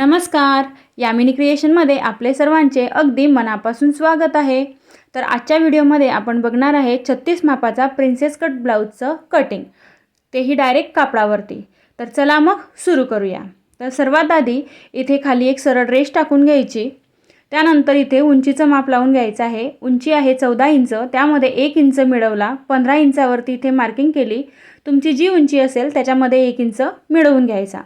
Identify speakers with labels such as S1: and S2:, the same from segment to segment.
S1: नमस्कार. यामिनी क्रिएशनमध्ये आपले सर्वांचे अगदी मनापासून स्वागत आहे. तर आजच्या व्हिडिओमध्ये आपण बघणार आहे छत्तीस मापाचा प्रिन्सेस कट ब्लाऊजचं कटिंग तेही डायरेक्ट कापडावरती. तर चला मग सुरू करूया. तर सर्वात आधी इथे खाली एक सरळ रेष टाकून घ्यायची. त्यानंतर इथे उंचीचं माप लावून घ्यायचं आहे. उंची आहे चौदा इंच. त्यामध्ये एक इंच मिळवला. पंधरा इंचावरती इथे मार्किंग केली. तुमची जी उंची असेल त्याच्यामध्ये एक इंच मिळवून घ्यायचा.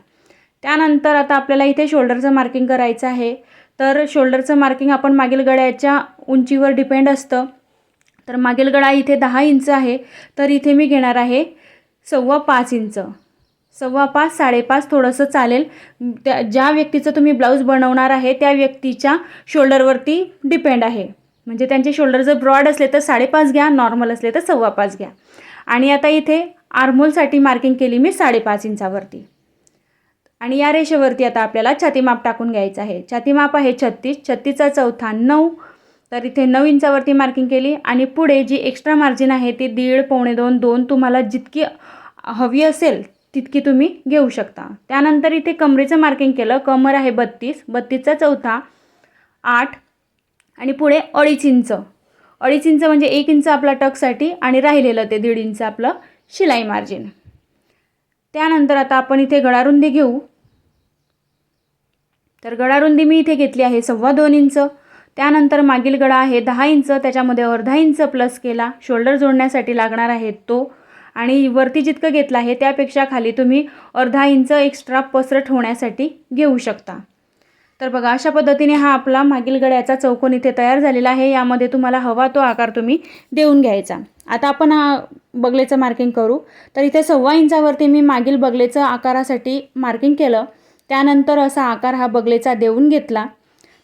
S1: त्यानंतर आता आपल्याला इथे शोल्डरचं मार्किंग करायचं आहे. तर शोल्डरचं मार्किंग आपण मागील गळ्याच्या उंचीवर डिपेंड असतं. तर मागील गळा इथे दहा इंच आहे. तर इथे मी घेणार आहे सव्वा पाच इंच. सव्वा पाच साडेपाच थोडंसं चालेल. त्या ज्या व्यक्तीचं तुम्ही ब्लाऊज बनवणार आहे त्या व्यक्तीच्या शोल्डरवरती डिपेंड आहे. म्हणजे त्यांचे शोल्डर जर ब्रॉड असले तर साडेपाच घ्या नॉर्मल असले तर सव्वा पाच घ्या. आणि आता इथे आर्मोलसाठी मार्किंग केली मी साडेपाच इंचावरती. आणि या रेषेवरती आता आपल्याला छातीमाप टाकून घ्यायचं आहे. छातीमाप आहे छत्तीस छत्तीसचा चौथा नऊ. तर इथे नऊ इंचावरती मार्किंग केली आणि पुढे जी एक्स्ट्रा मार्जिन आहे ती दीड पावणे दोन दोन तुम्हाला जितकी हवी असेल तितकी तुम्ही घेऊ शकता. त्यानंतर इथे कमरेचं मार्किंग केलं. कमर आहे बत्तीस बत्तीसचा चौथा आठ आणि पुढे अडीच इंच. अडीच इंच म्हणजे एक इंच आपला टकसाठी आणि राहिलेलं ते दीड इंच आपलं शिलाई मार्जिन त्यानंतर आता आपण इथे गळारुंदी घेऊ. तर गडारुंदी मी इथे घेतली आहे सव्वा दोन इंच. त्यानंतर मागील गळा आहे दहा इंच त्याच्यामध्ये अर्धा इंच प्लस केला. शोल्डर जोडण्यासाठी लागणार आहे तो. आणि वरती जितकं घेतलं आहे त्यापेक्षा खाली तुम्ही अर्धा इंच एक्स्ट्रा पसरट होण्यासाठी घेऊ शकता. तर बघा अशा पद्धतीने हा आपला मागील गळ्याचा चौकोन इथे तयार झालेला आहे. यामध्ये तुम्हाला हवा तो आकार तुम्ही देऊन घ्यायचा. आता आपण हा बगलेचं मार्किंग करू. तर इथे सव्वा इंचावरती मी मागील बगलेचं आकारासाठी मार्किंग केलं. त्यानंतर असा आकार हा बगलेचा देऊन घेतला.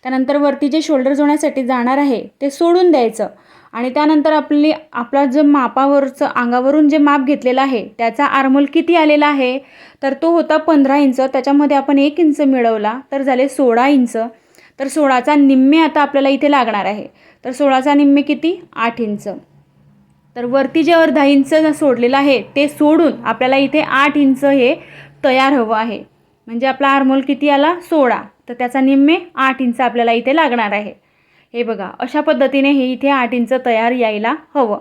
S1: त्यानंतर वरती जे शोल्डर जोण्यासाठी जाणार आहे ते सोडून द्यायचं. आणि त्यानंतर आपली आपला जो मापावरचं अंगावरून जे माप घेतलेलं आहे त्याचा आरमोल किती आलेला आहे? तर तो होता पंधरा इंच. त्याच्यामध्ये आपण एक इंच मिळवला तर झाले सोळा इंच. तर सोळाचा निम्मे आता आपल्याला इथे लागणार आहे. तर सोळाचा निम्मे किती? आठ इंच. तर वरती जे अर्धा इंच सोडलेलं आहे ते सोडून आपल्याला इथे आठ इंच हे तयार हवं आहे. म्हणजे आपला आरमोल किती आला? सोळा. तर त्याचा निम्मे आठ इंच आपल्याला इथे लागणार आहे. हे बघा अशा पद्धतीने हे इथे आठ इंच तयार यायला हवं.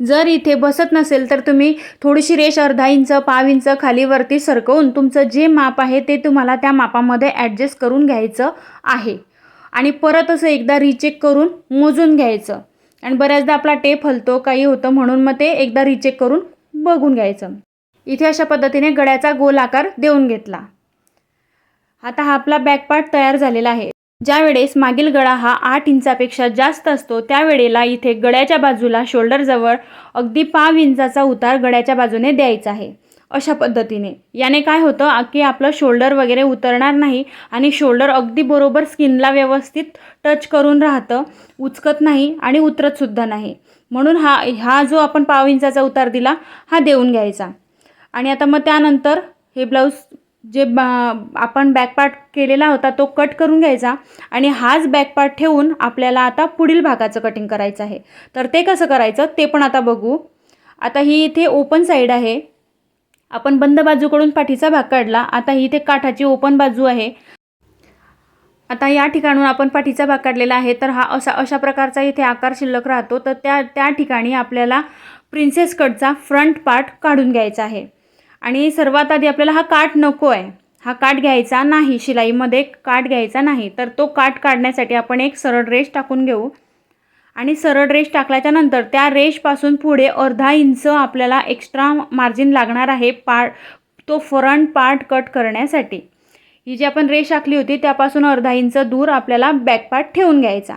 S1: जर इथे बसत नसेल तर तुम्ही थोडीशी रेष अर्धा इंच पाव इंच खालीवरती सरकवून तुमचं जे माप आहे ते तुम्हाला त्या मापामध्ये ॲडजस्ट करून घ्यायचं आहे. आणि परत असं एकदा रिचेक करून मोजून घ्यायचं. आणि बऱ्याचदा आपला टेप हलतो काही होतं म्हणून मग ते एकदा रिचेक करून बघून घ्यायचं. इथे अशा पद्धतीने गळ्याचा गोल आकार देऊन घेतला. आता हा आपला बॅकपार्ट तयार झालेला आहे. ज्या वेळेस मागील गळा हा आठ इंचापेक्षा जास्त असतो त्यावेळेला इथे गळ्याच्या बाजूला शोल्डरजवळ अगदी पाव इंचाचा उतार गळ्याच्या बाजूने द्यायचा आहे. अशा पद्धतीने. याने काय होतं की आपलं शोल्डर वगैरे उतरणार नाही आणि शोल्डर अगदी बरोबर स्किनला व्यवस्थित टच करून राहतं उचकत नाही आणि उतरतसुद्धा नाही. म्हणून हा हा जो आपण पाव इंचाचा उतार दिला हा देऊन घ्यायचा. आणि आता मग त्यानंतर हे ब्लाऊज जे बा आपण बॅकपार्ट केलेला होता तो कट करून घ्यायचा. आणि हाच बॅकपार्ट ठेवून आपल्याला आता पुढील भागाचं कटिंग करायचं आहे. तर ते कसं करायचं ते पण आता बघू. आता ही इथे ओपन साईड आहे. आपण बंद बाजूकडून पाठीचा भाग काढला. आता ही इथे काठाची ओपन बाजू आहे. आता या ठिकाणून आपण पाठीचा भाग काढलेला आहे. तर हा असा अशा प्रकारचा इथे आकार शिल्लक राहतो. तर त्या त्या ठिकाणी आपल्याला प्रिन्सेस कटचा फ्रंट पार्ट काढून घ्यायचा आहे. आणि सर्वात आधी आपल्याला हा काठ नको आहे. हा काठ घ्यायचा नाही शिलाईमध्ये काठ घ्यायचा नाही. तर तो काठ काढण्यासाठी आपण एक सरळ रेष टाकून घेऊ. आणि सरळ रेष टाकल्याच्या नंतर त्या रेषपासून पुढे अर्धा इंच आपल्याला एक्स्ट्रा मार्जिन लागणार आहे पार्ट तो फ्रंट पार्ट कट करण्यासाठी. ही जी आपण रेष आखली होती त्यापासून अर्धा इंच दूर आपल्याला बॅक पार्ट ठेवून घ्यायचा.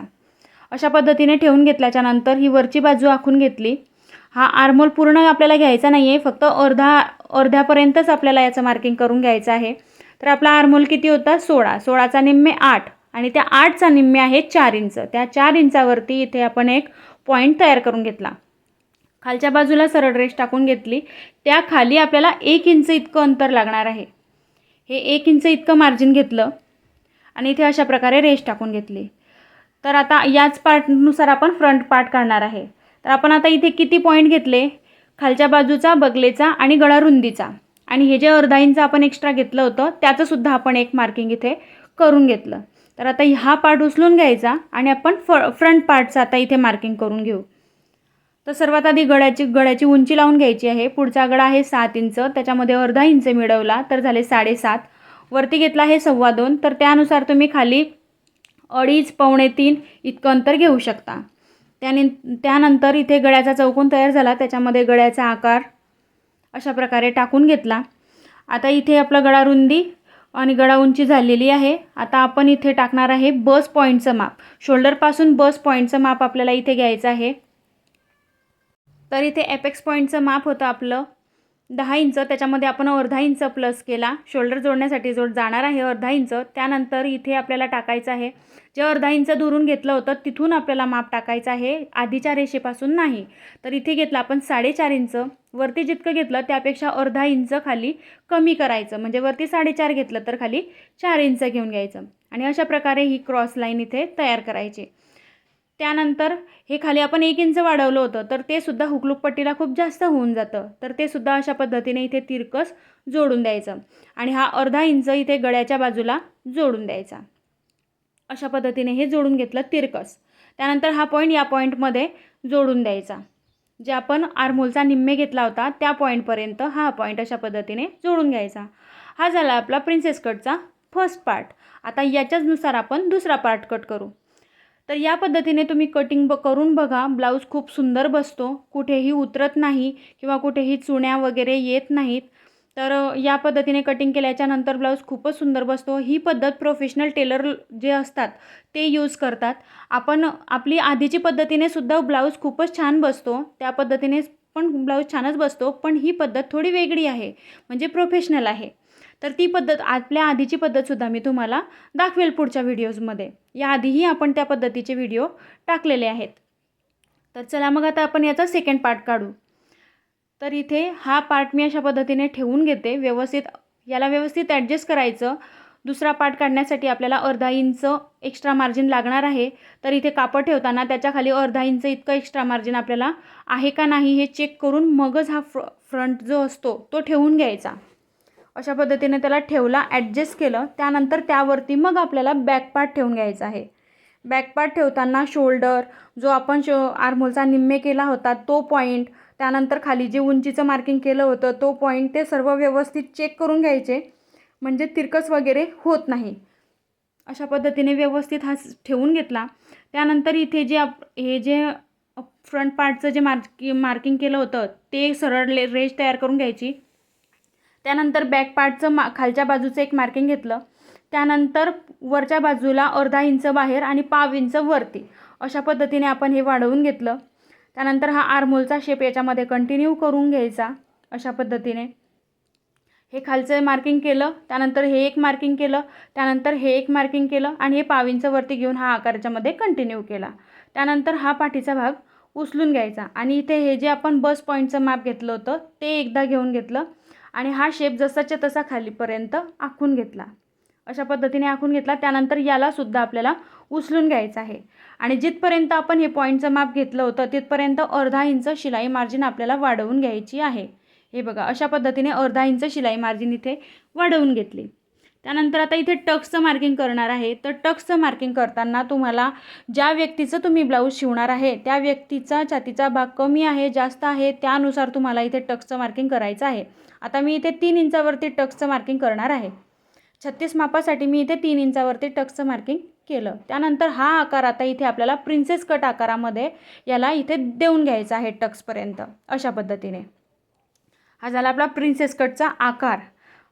S1: अशा पद्धतीने ठेवून घेतल्याच्या नंतर ही वरची बाजू आखून घेतली. हा आर्मोल पूर्ण आपल्याला घ्यायचा नाही आहे फक्त अर्धा अर्ध्यापर्यंतच आपल्याला याचं मार्किंग करून घ्यायचं आहे. तर आपला आरमोल किती होता? सोळा. सोळाचा निम्मे आठ. आणि त्या आठचा निम्मे आहे चार इंच. त्या चार इंचावरती इथे आपण एक पॉईंट तयार करून घेतला. खालच्या बाजूला सरळ रेष टाकून घेतली. त्या खाली आपल्याला एक इंच इतकं अंतर लागणार आहे. हे एक इंच इतकं मार्जिन घेतलं. आणि इथे अशा प्रकारे रेष टाकून घेतली. तर आता याच पार्टनुसार आपण फ्रंट पार्ट काढणार आहे. तर आपण आता इथे किती पॉईंट घेतले? खालच्या बाजूचा बगलेचा आणि गळारुंदीचा आणि हे जे अर्धा इंच आपण एक्स्ट्रा घेतलं होतं त्याचंसुद्धा आपण एक मार्किंग इथे करून घेतलं. तर आता हा पार्ट उचलून घ्यायचा आणि आपण फ फ्रंट पार्टचं आता इथे मार्किंग करून घेऊ. तर सर्वात आधी गळ्याची गळ्याची उंची लावून घ्यायची आहे. पुढचा गळा आहे सात इंच त्याच्यामध्ये अर्धा इंच मिळवला तर झाले साडेसात. वरती घेतला आहे सव्वा दोन तर त्यानुसार तुम्ही खाली अडीच पावणे तीन इतकं अंतर घेऊ शकता. त्याने त्यानंतर इथे गळ्याचा चौकोन तयार झाला. त्याच्यामध्ये गळ्याचा आकार अशा प्रकारे टाकून घेतला. आता इथे आपला गळा रुंदी आणि गळा उंची झालेली आहे. आता आपण इथे टाकणार आहे बस पॉईंटचं माप. शोल्डरपासून बस पॉईंटचं माप आपल्याला इथे घ्यायचं आहे. तर इथे एपेक्स पॉईंटचं माप होतं आपलं. दहा इंच त्याच्यामध्ये आपण अर्धा इंच प्लस केला. शोल्डर जोडण्यासाठी जो जाणार आहे अर्धा इंच त्यानंतर इथे आपल्याला टाकायचं आहे. जे अर्धा इंच दुरून घेतलं होतं तिथून आपल्याला माप टाकायचं आहे. आधीच्या रेषेपासून नाही. तर इथे घेतलं आपण साडेचार इंच. वरती जितकं घेतलं त्यापेक्षा अर्धा इंच खाली कमी करायचं. म्हणजे वरती साडेचार घेतलं तर खाली चार इंच घेऊन घ्यायचं. आणि अशा प्रकारे ही क्रॉस लाईन इथे तयार करायची. त्यानंतर हे खाली आपण एक इंच वाढवलं होतं तर ते सुद्धा हुकलूक पट्टीला खूप जास्त होऊन जातं. तर ते सुद्धा अशा पद्धतीने इथे तिरकस जोडून द्यायचं. आणि हा अर्धा इंच इथे गळ्याच्या बाजूला जोडून द्यायचा. अशा पद्धतीने हे जोडून घेतलं तिरकस. त्यानंतर हा पॉईंट या पॉईंटमध्ये जोडून द्यायचा. जे आपण आरमोलचा निम्मे घेतला होता त्या पॉईंटपर्यंत हा पॉईंट अशा पद्धतीने जोडून घ्यायचा. हा झाला आपला प्रिन्सेस कटचा फर्स्ट पार्ट आता याच्याचनुसार आपण दुसरा पार्ट कट करू. तर या पद्धतीने तुम्ही कटिंग ब करून बघा. ब्लाऊज खूप सुंदर बसतो. कुठेही उतरत नाही किंवा कुठेही चुण्या वगैरे येत नाहीत. तर या पद्धतीने कटिंग केल्याच्यानंतर ब्लाऊज खूपच सुंदर बसतो. ही पद्धत प्रोफेशनल टेलर जे असतात ते यूज करतात. आपण आपली आधीची पद्धतीने सुद्धा ब्लाऊज खूपच छान बसतो. त्या पद्धतीने पण ब्लाऊज छानच बसतो. पण ही पद्धत थोडी वेगळी आहे. म्हणजे प्रोफेशनल आहे. तर ती पद्धत आपल्या आधीची पद्धतसुद्धा मी तुम्हाला दाखवेल पुढच्या व्हिडिओजमध्ये. याआधीही आपण त्या पद्धतीचे व्हिडिओ टाकलेले आहेत. तर चला मग आता आपण याचा सेकंड पार्ट काढू. तर इथे हा पार्ट मी अशा पद्धतीने ठेवून घेते व्यवस्थित याला व्यवस्थित ॲडजस्ट करायचं. दुसरा पार्ट काढण्यासाठी आपल्याला अर्धा इंच एक्स्ट्रा मार्जिन लागणार आहे. तर इथे कापड ठेवताना त्याच्याखाली अर्धा इंच इतकं एक्स्ट्रा मार्जिन आपल्याला आहे का नाही हे चेक करून मगच हा फ्र फ्रंट जो असतो तो ठेवून घ्यायचा. अशा पद्धतीने त्याला ठेवला ॲडजस्ट केलं. त्यानंतर त्यावरती मग आपल्याला बॅकपार्ट ठेवून घ्यायचा आहे. बॅकपार्ट ठेवताना शोल्डर जो आपण शो आर्मोलचा निम्मे केला होता तो पॉईंट त्यानंतर खाली जे उंचीचं मार्किंग केलं होतं तो पॉईंट ते सर्व व्यवस्थित चेक करून घ्यायचे. म्हणजे तिरकस वगैरे होत नाही. अशा पद्धतीने व्यवस्थित हा ठेवून घेतला. त्यानंतर इथे जे आप हे जे फ्रंट पार्टचं जे मार्क मार्किंग केलं होतं ते सरळ ले रेज तयार करून घ्यायची. त्यानंतर बॅक पार्टचं मा खालच्या बाजूचं एक मार्किंग घेतलं. त्यानंतर वरच्या बाजूला अर्धा इंच बाहेर आणि पाव इंच वरती अशा पद्धतीने आपण हे वाढवून घेतलं. त्यानंतर हा आरमोलचा शेप याच्यामध्ये कंटिन्यू करून घ्यायचा अशा पद्धतीने. हे खालचं मार्किंग केलं त्यानंतर हे एक मार्किंग केलं त्यानंतर हे एक मार्किंग केलं आणि हे पाव वरती घेऊन हा आकाराच्यामध्ये कंटिन्यू केला. त्यानंतर हा पाठीचा भाग उचलून घ्यायचा आणि इथे हे जे आपण बस पॉईंटचं माप घेतलं होतं ते एकदा घेऊन घेतलं. आणि हा शेप जसाच्या तसा खालीपर्यंत आखून घेतला. अशा पद्धतीने आखून घेतला. त्यानंतर यालासुद्धा आपल्याला उचलून घ्यायचं आहे. आणि जिथपर्यंत आपण हे पॉईंटचं माप घेतलं होतं तिथपर्यंत अर्धा इंच शिलाई मार्जिन आपल्याला वाढवून घ्यायची आहे. हे बघा अशा पद्धतीने अर्धा इंच शिलाई मार्जिन इथे वाढवून घेतली. त्यानंतर आता इथे टक्सचं मार्किंग करणार आहे. तर टक्सचं मार्किंग करताना तुम्हाला ज्या व्यक्तीचं तुम्ही ब्लाऊज शिवणार आहे त्या व्यक्तीचा छातीचा भाग कमी आहे जास्त आहे त्यानुसार तुम्हाला इथे टक्सचं मार्किंग करायचं आहे. आता मी इथे तीन इंचावरती टक्सचं मार्किंग करणार आहे. छत्तीस मापासाठी मी इथे तीन इंचावरती टक्सचं मार्किंग केलं. त्यानंतर हा आकार आता इथे आपल्याला प्रिन्सेस कट आकारामध्ये याला इथे देऊन घ्यायचा आहे टक्सपर्यंत. अशा पद्धतीने. हा झाला आपला प्रिन्सेस कटचा आकार.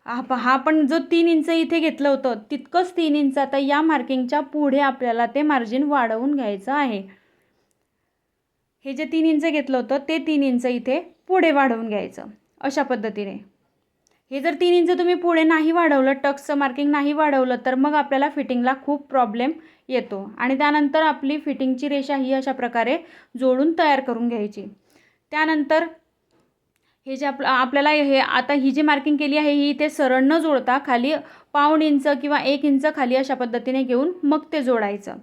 S1: हा प- हा पण जो तीन इंच इथे घेतलं होतं तितकंच तीन इंच. आता या मार्किंगच्या पुढे आपल्याला ते मार्जिन वाढवून घ्यायचं आहे. हे जे तीन इंच घेतलं होतं ते तीन इंच इथे पुढे वाढवून घ्यायचं अशा पद्धतीने. हे जर तीन इंच तुम्ही पुढे नाही वाढवलं टक्सचं मार्किंग नाही वाढवलं तर मग आपल्याला फिटिंगला खूप प्रॉब्लेम येतो. आणि त्यानंतर आपली फिटिंगची रेषा ही अशा प्रकारे जोडून तयार करून घ्यायची. त्यानंतर हे जे आपलं आपल्याला हे आता ही जी मार्किंग केली आहे ही इथे सरळ न जोडता खाली पाऊण इंच किंवा एक इंच खाली अशा पद्धतीने घेऊन मग ते जोडायचं.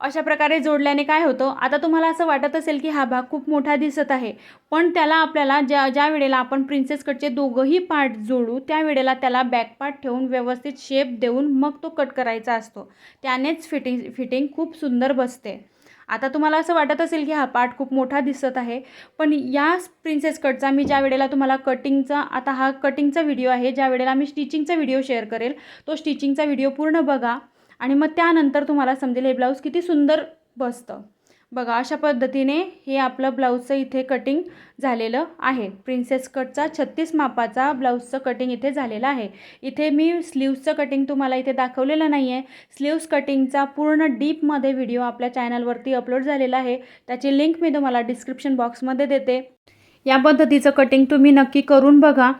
S1: अशा प्रकारे जोडल्याने काय होतं आता तुम्हाला असं वाटत असेल की हा भाग खूप मोठा दिसत आहे पण त्याला आपल्याला ज्या ज्या वेळेला आपण प्रिन्सेस कटचे दोघंही पार्ट जोडू त्या वेळेला त्याला बॅक पार्ट ठेवून व्यवस्थित शेप देऊन मग तो कट करायचा असतो. त्यानेच फिटिंग फिटिंग खूप सुंदर बसते. आता तुम्हाला असं वाटत असेल की हा पार्ट खूप मोठा दिसत आहे पण या प्रिन्सेस कटचा मी ज्या वेळेला तुम्हाला कटिंगचा आता हा कटिंगचा व्हिडिओ आहे ज्या वेळेला मी स्टिचिंगचा व्हिडिओ शेअर करेल तो स्टिचिंगचा व्हिडिओ पूर्ण बघा आणि मग त्यानंतर तुम्हाला समजेल हे ब्लाऊज किती सुंदर बसतं. बघा अशा पद्धतीने हे आपलं ब्लाऊजचं इथे कटिंग झालेलं आहे. प्रिन्सेस कटचा छत्तीस मापाचा ब्लाऊजचं कटिंग इथे झालेलं आहे. इथे मी स्लीव्सचं कटिंग तुम्हाला इथे दाखवलेलं नाही आहे स्लीव्स कटिंगचा पूर्ण डीपमध्ये व्हिडिओ आपल्या चॅनलवरती अपलोड झालेला आहे. त्याची लिंक मी तुम्हाला डिस्क्रिप्शन बॉक्समध्ये देते. या पद्धतीचं कटिंग तुम्ही नक्की करून बघा.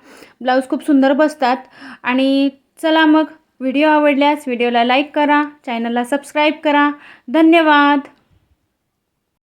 S1: ब्लाऊज खूप सुंदर बसतात. आणि चला मग व्हिडिओ आवडल्यास व्हिडिओला लाईक करा चॅनलला सबस्क्राईब करा. धन्यवाद!